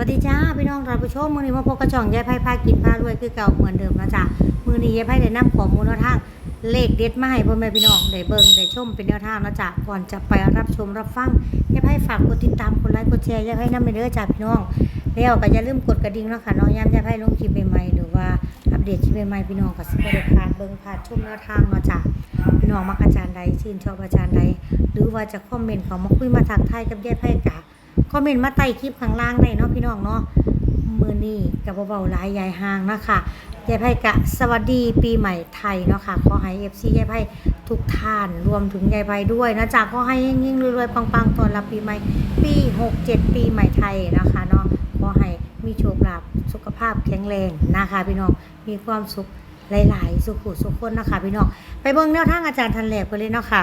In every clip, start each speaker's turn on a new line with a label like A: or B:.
A: วัสดีจ้าพี่น้องท่านผู้ชมมือนี้มาพบกระจ่องยายไพ่พากินพารวยคือเก่าเหมือนเดิมนะจ๊ะมือนี้ยายไพ่ได้นำข้อมูลแนวทางเลขเด็ดมาให้พ่อแม่พี่น้องได้เบิ่งได้ชมเป็นแนวทางนะจ๊ะก่อนจะไปรับชมรับฟังยายไพ่ฝากกดติดตามกดไลค์กดแชร์ยายไพ่นำไปเด้อจ้าพี่น้องแล้วก็อย่าลืมกดกระดิ่งนะคะน้องย้ำยายไพ่ลงคลิปใหม่ๆหรือว่าอัปเดตคลิปใหม่ๆพี่น้องก็สิบ่ได้พลาดเบิ่งพลาดชมแนวทางนะจ้ะพี่น้องมักอาจารย์ใดชื่นชอบอาจารย์ใดหรือว่าจะคอมเมนต์เขามาคุยมาทักทายกับยายไพ่กะ คอมเมนต์มาใต้คลิปข้างล่างได้เนาะพี่น้องเนาะมือนี้กับเบาๆหลายยายห่างนะคะยายไพ่กะสวัสดีปีใหม่ไทยเนาะค่ะขอให้เอฟซียายไพ่ทุกท่านรวมถึงยายไพ่ด้วยนะจ๊ะขอให้ยิ่งๆรวยๆปังๆตอนรับปีใหม่ ปี67ปีใหม่ไทยนะคะเนาะขอให้มีโชคลาภสุขภาพแข็งแรงนะคะพี่น้องมีความสุขหลาย ๆ สุขุสุขคนนะคะพี่น้องไปเบิ่งแนวทางอาจารย์ทันแหลกไปเลยเนาะค่ะ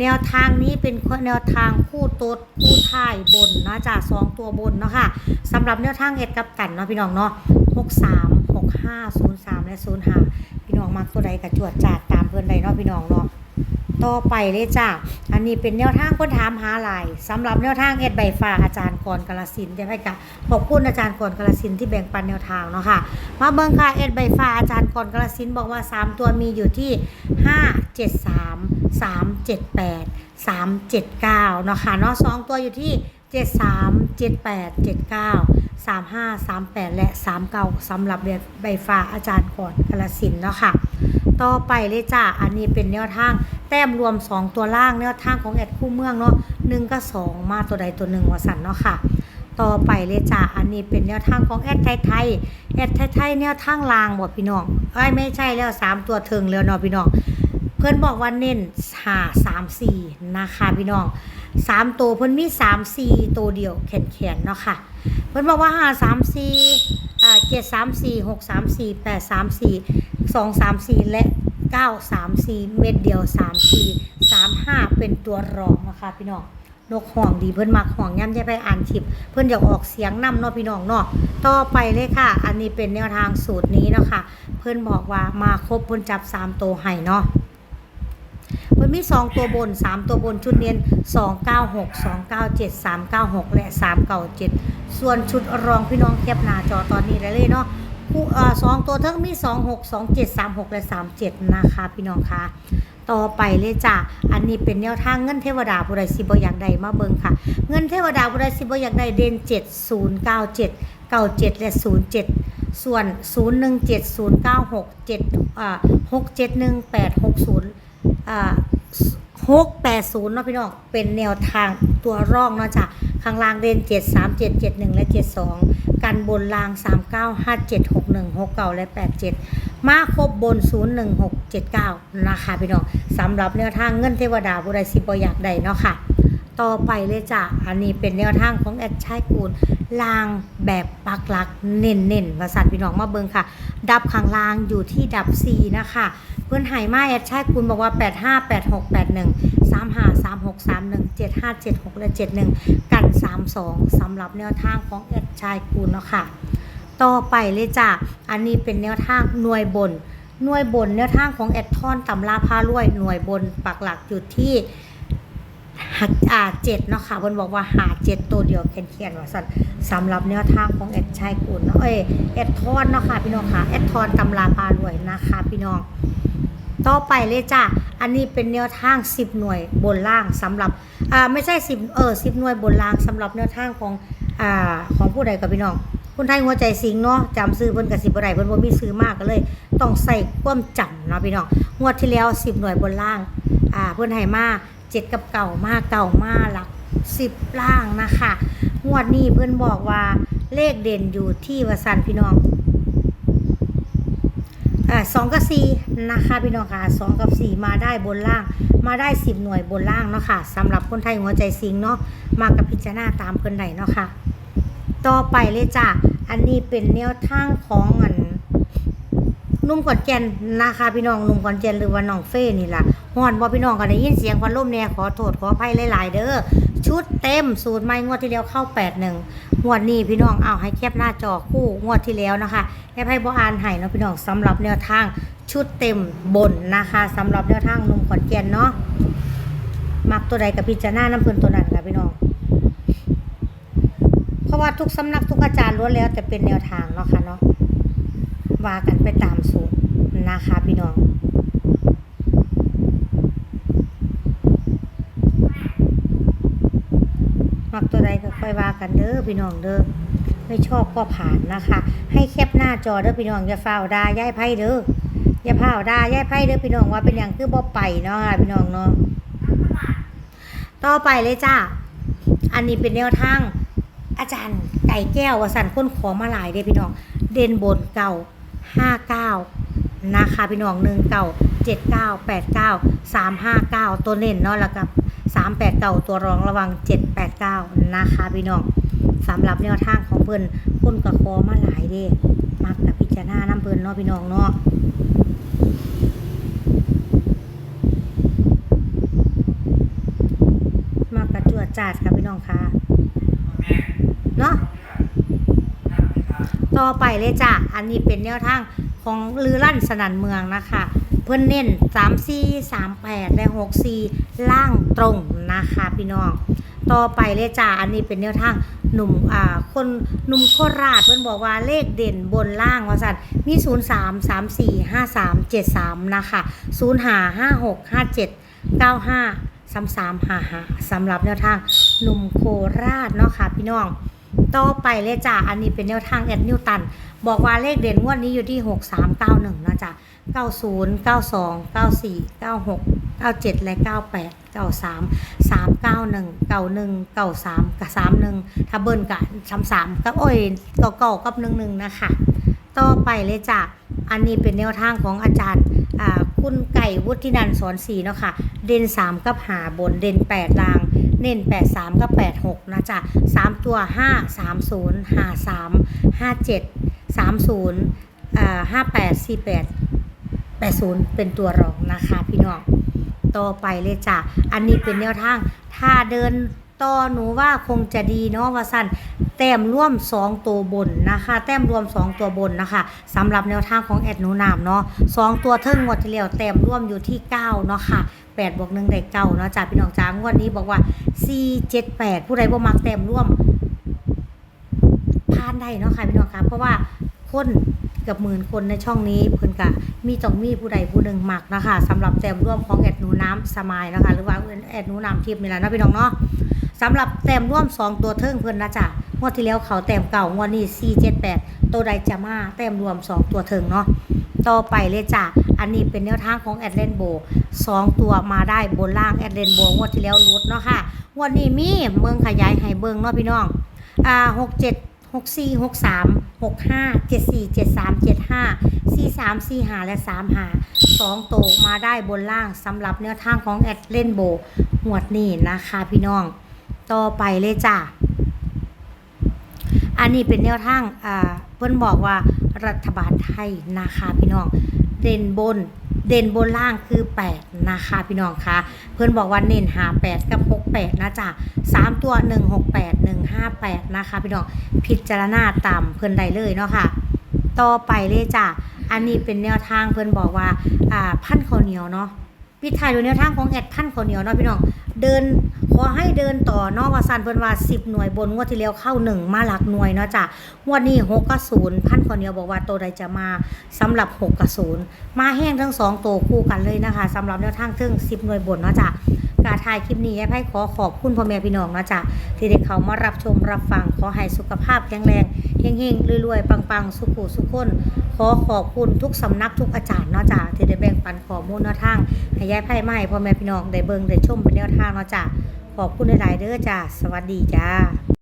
A: แนวทางนี้เป็นแนวทางคู่ตดคู่ท้ายบนนะจ๊ะสองตัวบนเนาะค่ะสำหรับแนวทางเอ็ดกับกันเนาะพี่น้องเนาะหกสามหกห้าศูนย์สามและศูนย์ห้าพี่น้องมักตัวใดกับจวดจาดตามเพื่อนใดเนาะพี่น้องเนาะต่อไปเลยจ้ะอันนี้เป็นแนวทางคนถามหาลายสำหรับแนวทางเอ็ดใบฟ้าอาจารย์กรกาลสินธุ์จะให้กะขอบคุณอาจารย์กรกาลสินที่แบ่งปันแนวทางเนาะค่ะ มาเบิ่งค่ะเอ็ดใบฟ้าอาจารย์กรกาลสินบอกว่าสามตัวมีอยู่ที่ห้าเจ็ดสามเจ็ดแปดสามเจ็ดเก้าเนาะค่ะเนาะสองตัวอยู่ที่เจ็ดสามเจ็ดแปดเจ็ดเก้าสามห้าสามแปดและสามเก้าสำหรับเรียนใบฟ้าอาจารย์ก่อนกาลสินเนาะค่ะ ต่อไปเลยจ้าอันนี้เป็นแนวทาง แต้มรวม 2 ตัวล่างแนวทางของแอดคู่เมืองเนาะหนึ่งก็สองมาตัวใดตัวหนึ่งวสันเนาะค่ะต่อไปเลยจ้าอันนี้เป็นแนวทางของแอดไทยไทยแอดไทยไทยแนวทางลางบอกพี่น้องไอ้ไม่ใช่แล้วสามตัวเทิงแล้วเนาะพี่น้อง เพื่อนบอกว่าเน้นหาสามสี่นะคะพี่น้องสามตัวเพื่อนมีสามสี่ตัวเดียวแขนแขนๆเนาะค่ะ เพื่อนบอกว่าหาสามสี่เจ็ดสามสี่หกสามสี่แปดสามสี่สองสามสี่และเก้าสามสี่เม็ดเดียวสามสี่สามห้าเป็นตัวรองนะคะพี่น้องนกห่วงดีเพื่อนมักห่วงย่ำจะไปอ่านชิป เพื่อนอยากออกเสียงนำเนาะพี่น้องเนาะต่อไปเลยค่ะ อันนี้เป็นแนวทางสูตรนี้เนาะค่ะ เพื่อนบอกว่ามาครบเพื่อนจับสามตัวให้เนาะ มันมี2ตัวบน3ตัวบนชุดเน้น296 297 396และ397ส่วนชุดรองพี่น้องแคปหน้าจอตอนนี้ได้เลยเนาะคู่สองตัวทั้งมี26 27 36และ37นะคะพี่น้องคะต่อไปเลยจ้ะ อันนี้เป็นแนวทางเงินเทวดาผู้ใดสิบอยากได้มาเบิงค่ะ เงินเทวดาผู้ใดสิบอยากได้เด่น7 097 97และ07ส่วน 017 096 7อ่า671 860อ่า หกแปดศูนย์เนาะพี่น้องเป็นแนวทางตัวร่องเนาะจ้ะข้างล่างเด่นเจ็ดสามเจ็ดเจ็ดหนึ่งและเจ็ดสองกันบนล่างสามเก้าห้าเจ็ดหกหนึ่งหกเก้าและแปดเจ็ดมาครบบนศูนย์หนึ่งหกเจ็ดเก้านะคะพี่น้องสำหรับแนวทางเงินเทวดาบุไรสิบอยากได้เนาะค่ะ ต่อไปเลยจ้ะ อันนี้เป็นแนวทางของแอดชายกูลลางแบบปักหลักเน้นเน้นๆภาษาพี่น้องมาเบิงค่ะ ดับข้างล่างอยู่ที่ดับ 4 นะคะ เพื่อนหายมาแอดชายกูลบอกว่า 85 86 81 35 36 31 75 76 และ 71 กัน 32สำหรับแนวทางของแอดชายกูลเนาะค่ะ ต่อไปเลยจ้ะ อันนี้เป็นแนวทางหน่วยบน หน่วยบนแนวทางของแอดทอนตำราพารวย หน่วยบนปักหลักอยู่ที่ หักอ่าเจ็ดเนาะค่ะเพิ่นบอกว่าหาเจ็ดตัวเดียวเขียนๆว่าสั่นสำหรับแนวทางของแอดชายกุลเนาะเอ้ยแอดทอนเนาะค่ะพี่น้องค่ะแอดทอนตำราพารวยนะคะพี่น้อง ต่อไปเลยจ้ะอันนี้เป็นแนวทาง 10 หน่วยบนล่างสำหรับอ่าไม่ใช่ 10 เออ10 หน่วยบนล่างสำหรับแนวทางของอ่าของผู้ใดกับพี่น้องคุณไทยหัวใจสิงเนาะจำซื้อเพิ่นกับสิบไรเพิ่นบ่มีซื้อมากก็เลย ต้องใส่ความจำเนาะพี่น้องงวดที่แล้ว10หน่วยบนล่างอ่าเพิ่นให้มา 7กับเก่ามาเก่ามาหลัก10ล่างนะคะงวดนี้เพิ่อนบอกว่าเลขเด่นอยู่ที่วสันพี่น้องอ่าสองกับสี่นะคะพี่น้องค่ะสองกับสี่มาได้บนล่าง มาได้สิบหน่วยบนล่างเนาะค่ะสำหรับคนไทยหัวใจสิงเนาะมากับพิจารณาตามเพิ่อนใดเนาะค่ะต่อไปเลยจ้ะอันนี้เป็นแนวทางของอัน นุ่มขอนแก่นนะคะพี่น้องนุ่มขอนแก่นหรือว่าน้องเฟ้นี่ล่ะฮอนบ่พี่น้องก็ได้ยินเสียงพัดลมแน่ขอโทษขออภัยหลาย ๆ เด้อชุดเต็มสูตรใหม่งวดที่แล้วเข้า 8 1 งวดนี้พี่น้องเอาให้แคปหน้าจอคู่งวดที่แล้วนะคะให้ไพ่บ่อ่านให้เนาะพี่น้องสำหรับแนวทางชุดเต็มบนนะคะสำหรับแนวทางนุ่มขอนแก่นเนาะมักตัวใดกับพิจารณาน้ำเพิ่นตัวนั้นค่ะพี่น้องเพราะว่าทุกสำนักทุกอาจารย์ล้วนแล้วแต่เป็นแนวทางเนาะค่ะเนาะ ว่ากันไปตามสูตรนะคะพี่น้องมักตัวใดก็ค่อยว่ากันเด้อพี่น้องเด้อไม่ชอบก็ผ่านนะคะ ให้แคปหน้าจอเด้อพี่น้องอย่าฝ้าวด่าย่ายไพ่เด้ออย่าฝ้าวด่าย่ายไพ่เด้อพี่น้องว่าเป็นอย่างคือบ่ไปเนาะค่ะพี่น้องเนาะต่อไปเลยจ้าอันนี้เป็นแนวทางอาจารย์ไก่แก้ววสันค้นขอมาหลายเด้อพี่น้อง เด่นบนเก่า ห้าเก้านะคะพี่น้องหนึ่งเก่าเจ็ดเก้าแปดเก้าสามห้าเก้าตัวเน้นเนาะแล้วกับสามแปดเก้าตัวรองระวังเจ็ดแปดเก้านะคะพี่น้องสำหรับแนวทางของเพิ่นคนกระคอมาหลายเด้มักกับพิจารณาน้ำเพิ่นเนาะพี่น้องเนาะมากระจวดจาดค่ะพี่น้องค่ะเนาะ ต่อไปเลยจ้ะ อันนี้เป็นแนวทางของลือลั่นสนันเมืองนะคะ เพื่อนเน้น3 4 3 8และ6 4ล่างตรงนะคะพี่น้อง ต่อไปเลยจ้ะ อันนี้เป็นแนวทางหนุ่มอ่าคนหนุ่มโคราชเพื่อนบอกว่าเลขเด่นบนล่างว่าสัตว์มี 0 3 3 4 5 3 7 3 นะคะ 0 5 5 6 5 7 9 5 3 3 5 5สำหรับแนวทางหนุ่มโคราชเนาะค่ะพี่น้อง ต่อไปเลยจ้ะอันนี้เป็นแนวทางแอดนิวตัน บอกว่าเลขเด่นงวดนี้อยู่ที่ 6391นะจ๊ะ90 92 94 96 97 และ 98 93 391 91 93กับ31ถ้าเบิ้ลกับ33กับโอ้ยเก่าๆกับ11นะคะ ต่อไปเลยจ้ะอันนี้เป็นแนวทางของอาจารย์อ่า คุณไก่วุฒินันท์สอนสีเนาะค่ะ เด่น3 กับหาบน เด่น8ลาง เน้น8 3 กับ 8 6 นะจ๊ะ3 ตัว 5 3 0 5 3 5 7 3 0อ่า5 8 4 8 8 0 เป็นตัวรองนะคะพี่น้อง ต่อไปเลยจ้ะ อันนี้เป็นแนวทาง ถ้าเดิน ต่อหนูว่าคงจะดีเนาะว่าสั้นแต้มร่วม 2 ตัวบนนะคะ แต้มรวม 2 ตัวบนนะคะสำหรับแนวทางของแอดหนูนามเนาะ2ตัวเทิงงวดที่แล้วแต้มร่วมอยู่ที่ 9 เนาะค่ะ8บวก1ได้เก้าเนาะจ้ะพี่น้องจ้างวดนี้บอกว่า 4 7 8 ผู้ใดบ่มักแต้มร่วมผ่านได้เนาะค่ะพี่น้องคะเพราะว่าคนเกับหมื่นคนในช่องนี้เพิ่อนกะมีต้องมีผู้ใดผู้หนึ่งมักนะคะสำหรับแต้มร่วมของแอดหนูน้ำสมายนะคะ หรือว่าแอดหนูน้ำทิพย์นี่แหละนาะพี่น้องเนาะ สำหรับแต้มร่วม 2 ตัวเทิงเพิ่นนะจ๊ะงวดที่แล้วเขาแต้มเก่างวดนี้4 7 8 ตัวใดจะมาแต้มรวม 2 ตัวเทิงเนาะต่อไปเลยจ้ะ อันนี้เป็นแนวทางของแอดเลนโบสองตัวมาได้บนล่างแอดเลนโบงวดที่แล้วรุดเนาะค่ะงวดนี้มีเมืองขยายให้เบิงเนาะพี่น้อง อ่าหกเจ็ดหกสี่หกสามหกห้าเจ็ดสี่เจ็ดสามเจ็ดห้าสี่สามสี่หาและสามหาสองโตมาได้บนล่างสำหรับแนวทางของแอดเลนโบหวดนี่นะคะพี่น้อง ต่อไปเลยจ้ะอันนี้เป็นแนวทางอ่าเพิ่นบอกว่ารัฐบาลไทยนะคะพี่น้อง เด่นบน เด่นบนล่างคือ 8 นะคะพี่น้องคะเพิ่อนบอกว่าเน้นหา8กับ 68 นะจ๊ะ3ตัว 168 158 นะคะพี่น้อง พิจารณาตามเพิ่อนได้เลยเนาะค่ะ ต่อไปเลยจ้ะอันนี้เป็นแนวทางเพิ่อนบอกว่า อ่า พันข้าวเหนียวเนาะปิทายด้วยแนวทางของแอดพันข้าวเหนียวเนาะพี่น้อง เดินขอให้เดินต่อเนอกว่าซันเพิ่นว่า10หน่วยบนงวดที่แล้วเข้าหนึ่งมาหลักหน่วยเนาะจ้ะงวดนี้6กับ0พันข้าวเหนียวบอกว่าตัวใดจะมาสำหรับ6กับ0มาแห้งทั้งสองตัวคู่กันเลยนะคะสำหรับแนวทางทึ่งสิบหน่วยบนเนาะจ้ะ การถ่ายคลิปนี้ให้ขอขอบคุณพ่อแม่พี่น้องเนาะจ้ะที่ได้เขามารับชมรับฟังขอให้สุขภาพแข็งแรงเฮงๆรวยๆปังๆ สุขุสุขคนขอขอบคุณทุกสำนักทุกอาจารย์เนาะจ้ะที่ได้แบ่งปันข้อมูลแนวทางให้ยายไพ่ไม่พ่อแม่พี่น้องได้เบิ่งได้ชมเป็นแนวทางเนาะจ้ะขอบคุณหลายๆเด้อจ้ะสวัสดีจ้า